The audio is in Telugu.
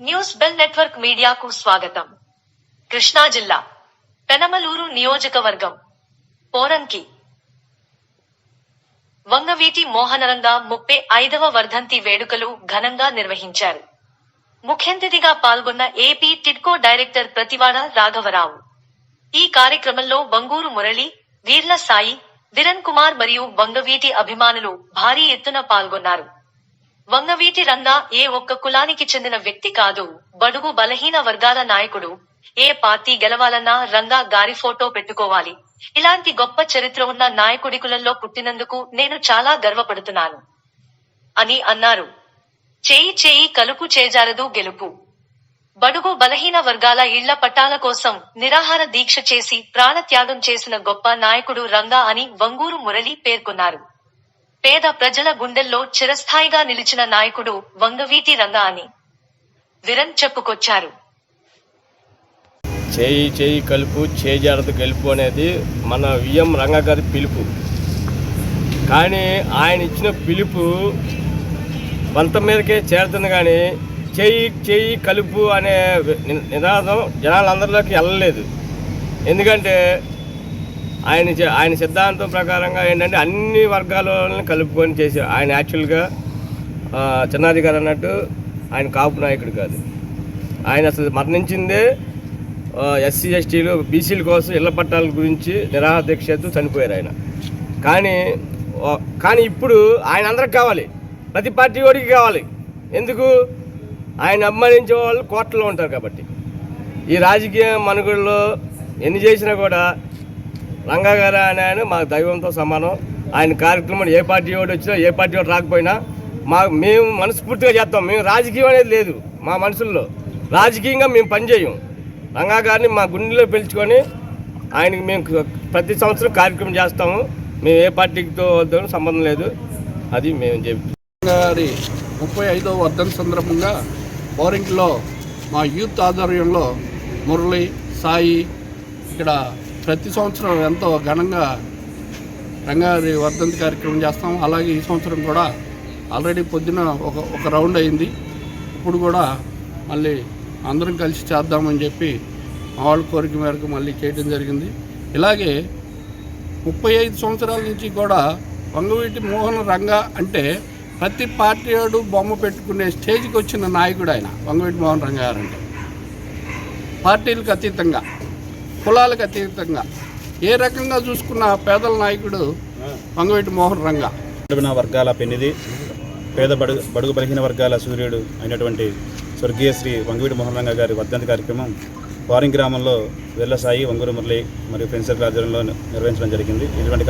న్యూస్ బెల్ నెట్వర్క్ మీడియాకు స్వాగతం. కృష్ణా జిల్లా పెనమలూరు నియోజకవర్గం పోరంకి. వంగవీటి మోహనరంగా ముప్పై ఐదవ వర్ధంతి వేడుకలు ఘనంగా నిర్వహించారు. ముఖ్యంతిథిగా పాల్గొన్న ఏపీ టిడ్కో డైరెక్టర్ ప్రతివాడ రాఘవరావు. ఈ కార్యక్రమంలో బంగూరు మురళి వీర్ల సాయి విరణ్ కుమార్ మరియు వంగవీటి అభిమానులు భారీ ఎత్తున పాల్గొన్నారు. వంగవీటి రంగా ఏ ఒక్క కులానికి చెందిన వ్యక్తి కాదు. బడుగు బలహీన వర్గాల నాయకుడు. ఏ పార్టీ గెలవాలన్నా రంగా గారి ఫోటో పెట్టుకోవాలి. ఇలాంటి గొప్ప చరిత్ర ఉన్న నాయకుడికులలో పుట్టినందుకు నేను చాలా గర్వపడుతున్నాను. అని అన్నారు. చేయి చేయి కలుపు చేజారదు గెలుపు. బడుగు బలహీన వర్గాల ఇళ్ళ పట్టాల కోసం నిరాహార దీక్ష చేసి ప్రాణత్యాగం చేసిన గొప్ప నాయకుడు రంగా అని వంగూరు మురళి పేర్కొన్నారు. పేద ప్రజల గుండెల్లో చిరస్థాయిగా నిలిచిన నాయకుడు వంగవీటి రంగా అని విరన్ చెప్పుకొచ్చారు. చేయి చేయి కలుపు చేజారదు గెలుపు అనేది మన విఎం రంగ గారి పిలుపు. కానీ ఆయన ఇచ్చిన పిలుపు కొంత మీదకే చేరుతుంది కానీ చేయి చేయి కలుపు అనే నినాదం జనాలందరిలోకి వెళ్ళలేదు. ఎందుకంటే ఆయన ఆయన సిద్ధాంతం ప్రకారంగా ఏంటంటే అన్ని వర్గాలని కలుపుకొని చేసే ఆయన యాక్చువల్గా ఆ, చిన్నాది గారు అన్నట్టు ఆయన కాపు నాయకుడు కాదు. ఆయన అసలు మరణించిందే ఎస్సీ ఎస్టీలు బీసీల కోసం ఇళ్ళ పట్టాల గురించి నిరాహార చనిపోయారు ఆయన. కానీ కానీ ఇప్పుడు ఆయన అందరికి కావాలి. ప్రతి పార్టీ వాడికి కావాలి. ఎందుకు? ఆయన అభిమానించే వాళ్ళు కోట్లలో ఉంటారు కాబట్టి. ఈ రాజకీయ మనుగడలో ఎన్ని చేసినా కూడా రంగా గారు అని ఆయన మా దైవంతో సమానం. ఆయన కార్యక్రమం ఏ పార్టీ వాడు వచ్చినా ఏ పార్టీ వాడు రాకపోయినా మా మేము మనస్ఫూర్తిగా చేస్తాం. మేము రాజకీయం అనేది లేదు మా మనసుల్లో. రాజకీయంగా మేము పనిచేయం. రంగా గారిని మా గుండెలో పిలుచుకొని ఆయనకి మేము ప్రతి సంవత్సరం కార్యక్రమం చేస్తాము. మేము ఏ పార్టీతో వద్దో సంబంధం లేదు. అది మేము చెప్తాం గారి ముప్పై ఐదవ వర్ధన సందర్భంగా బోరింగ్లో మా యూత్ ఆధ్వర్యంలో మురళి సాయి ఇక్కడ ప్రతి సంవత్సరం ఎంతో ఘనంగా రంగారి వర్ధంతి కార్యక్రమం చేస్తాం. అలాగే ఈ సంవత్సరం కూడా ఆల్రెడీ పొద్దున ఒక ఒక రౌండ్ అయింది. ఇప్పుడు కూడా మళ్ళీ అందరం కలిసి చేద్దామని చెప్పి మా వాళ్ళ కోరిక మేరకు మళ్ళీ చేయడం జరిగింది. ఇలాగే ముప్పై ఐదు సంవత్సరాల నుంచి కూడా వంగవీటి మోహన్ రంగ అంటే ప్రతి పార్టీ వాడు బొమ్మ పెట్టుకునే స్టేజ్కి వచ్చిన నాయకుడు ఆయన వంగవీటి మోహన్ రంగ గారు అంటే పార్టీలకు అతీతంగా. కులాలకు అతీతంగా ఏ రకంగా చూసుకున్న పేదల నాయకుడు వంగవీటి మోహన్ రంగ. అడుగున వర్గాల పెన్నిది పేద బడుగు బడుగు బలహీన వర్గాల సూర్యుడు అయినటువంటి స్వర్గీయ శ్రీ వంగవీటి మోహన్ రంగ గారి వర్ధంతి కార్యక్రమం వారింగ్ గ్రామంలో వెల్లసాయి వంగూరు మురళి మరియు ఫ్రెండ్స్ ఆధ్వర్యంలో నిర్వహించడం జరిగింది. ఇటువంటి